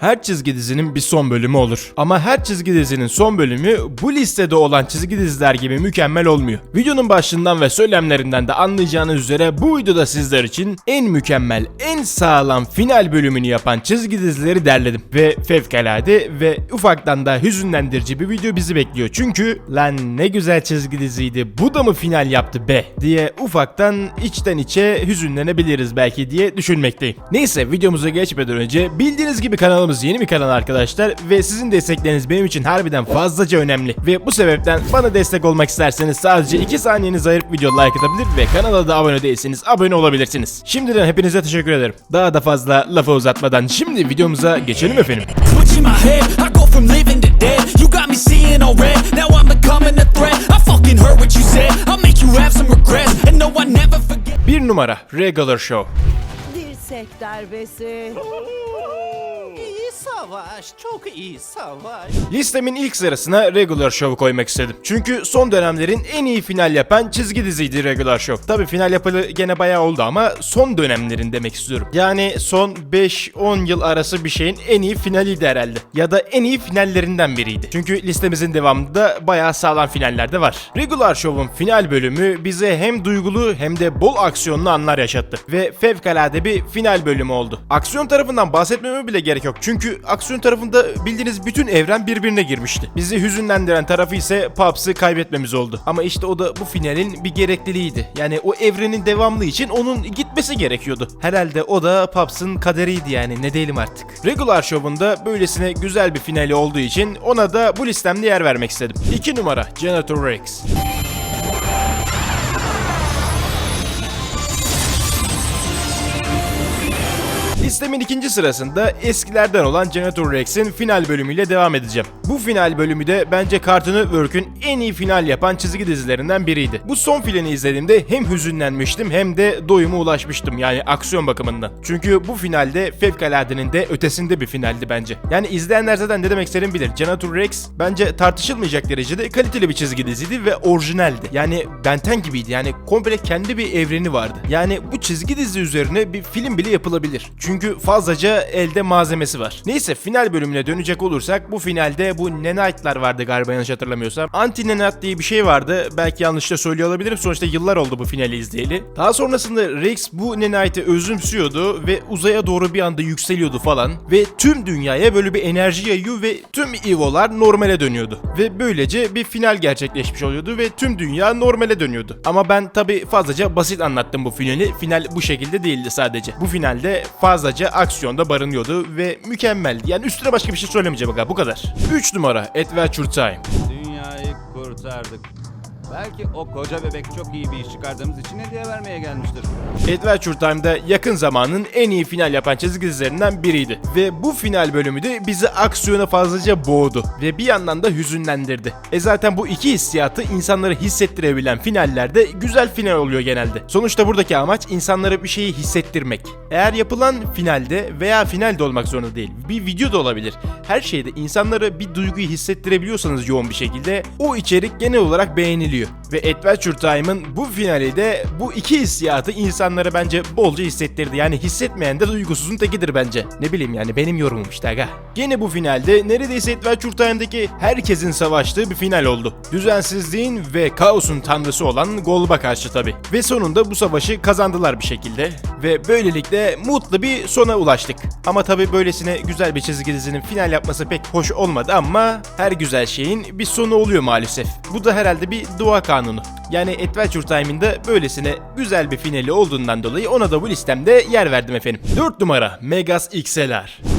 Her çizgi dizinin bir son bölümü olur. Ama her çizgi dizinin son bölümü bu listede olan çizgi diziler gibi mükemmel olmuyor. Videonun başlığından ve söylemlerinden de anlayacağınız üzere bu videoda sizler için en mükemmel, en sağlam final bölümünü yapan çizgi dizileri derledim. Ve fevkalade ve ufaktan da hüzünlendirici bir video bizi bekliyor. Çünkü lan ne güzel çizgi diziydi bu da mı final yaptı be diye ufaktan içten içe hüzünlenebiliriz belki diye düşünmekteyim. Neyse videomuza geçmeden önce bildiğiniz gibi kanalımız yeni bir kanal arkadaşlar ve sizin destekleriniz benim için harbiden fazlaca önemli. Ve bu sebepten bana destek olmak isterseniz sadece 2 saniyenizi ayırıp video like atabilir ve kanala da abone değilseniz abone olabilirsiniz. Şimdiden hepinize teşekkür ederim. Daha da fazla lafı uzatmadan şimdi videomuza geçelim efendim. Bir numara Regular Show. Dirsek darbesi. Savaş, çok iyi savaş. Listemin ilk sırasına Regular Show'u koymak istedim. Çünkü son dönemlerin en iyi final yapan çizgi diziydi Regular Show. Tabi final yapalı gene bayağı oldu ama son dönemlerin demek istiyorum. Yani son 5-10 yıl arası bir şeyin en iyi finaliydi herhalde. Ya da en iyi finallerinden biriydi. Çünkü listemizin devamında bayağı sağlam finaller de var. Regular Show'un final bölümü bize hem duygulu hem de bol aksiyonlu anlar yaşattı. Ve fevkalade bir final bölümü oldu. Aksiyon tarafından bahsetmeme bile gerek yok. Çünkü aksiyon tarafında bildiğiniz bütün evren birbirine girmişti. Bizi hüzünlendiren tarafı ise Paps'ı kaybetmemiz oldu. Ama işte o da bu finalin bir gerekliliğiydi. Yani o evrenin devamlı için onun gitmesi gerekiyordu. Herhalde o da Paps'ın kaderiydi yani ne diyelim artık. Regular Show'un da böylesine güzel bir finali olduğu için ona da bu listemde yer vermek istedim. 2 numara Janitor Rex. Listemin ikinci sırasında eskilerden olan Janitor Rex'in final bölümüyle devam edeceğim. Bu final bölümü de bence Cartoon Network'ün en iyi final yapan çizgi dizilerinden biriydi. Bu son filini izlediğimde hem hüzünlenmiştim hem de doyuma ulaşmıştım yani aksiyon bakımından. Çünkü bu finalde fevkaladenin de ötesinde bir finaldi bence. Yani izleyenler zaten ne demek istediğimi bilir. Janitor Rex bence tartışılmayacak derecede kaliteli bir çizgi diziydi ve orijinaldi. Yani Benten gibiydi yani komple kendi bir evreni vardı. Yani bu çizgi dizi üzerine bir film bile yapılabilir. Çünkü fazlaca elde malzemesi var. Neyse final bölümüne dönecek olursak bu finalde bu Nenite'lar vardı galiba yanlış hatırlamıyorsam. Anti Nenite diye bir şey vardı. Belki yanlış da söylüyor olabilirim. Sonuçta yıllar oldu bu finali izleyeli. Daha sonrasında Rex bu Nenite'i özümsüyordu ve uzaya doğru bir anda yükseliyordu falan. Ve tüm dünyaya böyle bir enerji yayıyor ve tüm Evo'lar normale dönüyordu. Ve böylece bir final gerçekleşmiş oluyordu ve tüm dünya normale dönüyordu. Ama ben tabi fazlaca basit anlattım bu finali. Final bu şekilde değildi sadece. Bu finalde fazlaca aksiyonda barınıyordu ve mükemmeldi. Yani üstüne başka bir şey söylemeyeceğim aga bu kadar. 3 numara Adventure Time. Dünyayı kurtardık. Belki o koca bebek çok iyi bir iş çıkardığımız için hediye vermeye gelmiştir. Adventure Time'da yakın zamanın en iyi final yapan çizgi dizilerinden biriydi. Ve bu final bölümü de bizi aksiyona fazlaca boğdu ve bir yandan da hüzünlendirdi. E zaten bu iki hissiyatı insanları hissettirebilen finallerde güzel final oluyor genelde. Sonuçta buradaki amaç insanlara bir şeyi hissettirmek. Eğer yapılan finalde veya finalde olmak zorunda değil, bir video da olabilir. Her şeyde insanlara bir duyguyu hissettirebiliyorsanız yoğun bir şekilde o içerik genel olarak beğeniliyor. Ютубі. Ve Adventure Time'ın bu finali de bu iki hissiyatı insanlara bence bolca hissettirdi. Yani hissetmeyen de duygusuzun tekidir bence. Ne bileyim yani benim yorumum işte aga. Gene bu finalde neredeyse Adventure Time'daki herkesin savaştığı bir final oldu. Düzensizliğin ve kaosun tanrısı olan Golub'a karşı tabi. Ve sonunda bu savaşı kazandılar bir şekilde. Ve böylelikle mutlu bir sona ulaştık. Ama tabi böylesine güzel bir çizgi dizinin final yapması pek hoş olmadı ama her güzel şeyin bir sonu oluyor maalesef. Bu da herhalde bir dua kanunu. Yani Adventure Time'ın da böylesine güzel bir finali olduğundan dolayı ona da bu listemde yer verdim efendim. 4 numara Megas XLR.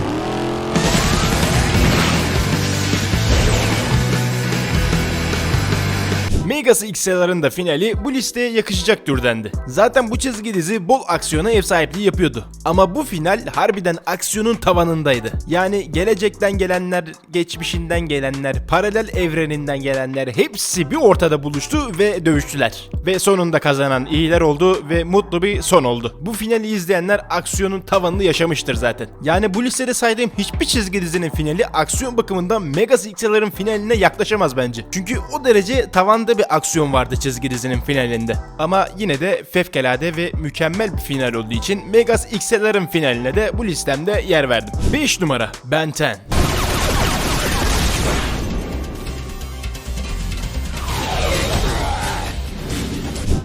Megas XLR'ın da finali bu listeye yakışacak türdendi. Zaten bu çizgi dizi bol aksiyona ev sahipliği yapıyordu. Ama bu final harbiden aksiyonun tavanındaydı. Yani gelecekten gelenler, geçmişinden gelenler, paralel evreninden gelenler hepsi bir ortada buluştu ve dövüştüler. Ve sonunda kazanan iyiler oldu ve mutlu bir son oldu. Bu finali izleyenler aksiyonun tavanını yaşamıştır zaten. Yani bu listede saydığım hiçbir çizgi dizinin finali aksiyon bakımından Megas XLR'ın finaline yaklaşamaz bence. Çünkü o derece tavanda bir aksiyon vardı çizgi dizinin finalinde. Ama yine de fevkalade ve mükemmel bir final olduğu için Megas XLR'ın finaline de bu listemde yer verdim. 5 numara Ben 10.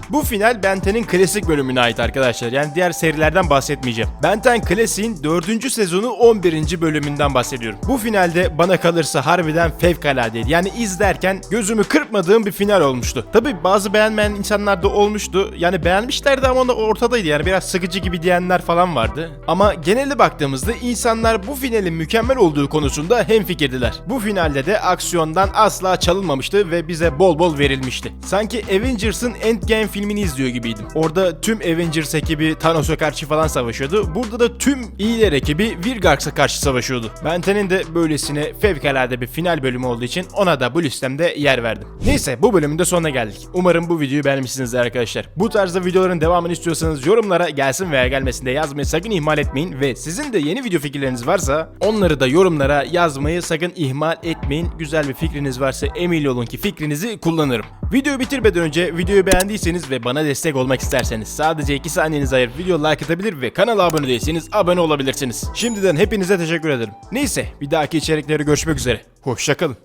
Bu final Ben 10'in klasik bölümüne ait arkadaşlar. Yani diğer serilerden bahsetmeyeceğim. Ben 10 klasiğin 4. sezonu 11. bölümünden bahsediyorum. Bu finalde bana kalırsa harbiden fevkaladeydi. Yani izlerken gözümü kırpmadığım bir final olmuştu. Tabi bazı beğenmeyen insanlar da olmuştu. Yani beğenmişlerdi ama ortadaydı. Yani biraz sıkıcı gibi diyenler falan vardı. Ama genelde baktığımızda insanlar bu finalin mükemmel olduğu konusunda hemfikirdiler. Bu finalde de aksiyondan asla çalınmamıştı ve bize bol bol verilmişti. Sanki Avengers'ın Endgame filmini izliyor gibiydim. Orada tüm Avengers ekibi Thanos'a karşı falan savaşıyordu. Burada da tüm iyiler ekibi Virgax'a karşı savaşıyordu. Ben 10'in de böylesine fevkalade bir final bölümü olduğu için ona da bu listemde yer verdim. Neyse bu bölümün de sonuna geldik. Umarım bu videoyu beğenmişsinizdir arkadaşlar. Bu tarzda videoların devamını istiyorsanız yorumlara gelsin veya gelmesin de yazmayı sakın ihmal etmeyin ve sizin de yeni video fikirleriniz varsa onları da yorumlara yazmayı sakın ihmal etmeyin. Güzel bir fikriniz varsa emin olun ki fikrinizi kullanırım. Videoyu bitirmeden önce videoyu beğendiyseniz ve bana destek olmak isterseniz sadece 2 saniyenizi ayırıp video like atabilir ve kanala abone değilseniz abone olabilirsiniz. Şimdiden hepinize teşekkür ederim. Neyse bir dahaki içeriklerde görüşmek üzere. Hoşçakalın.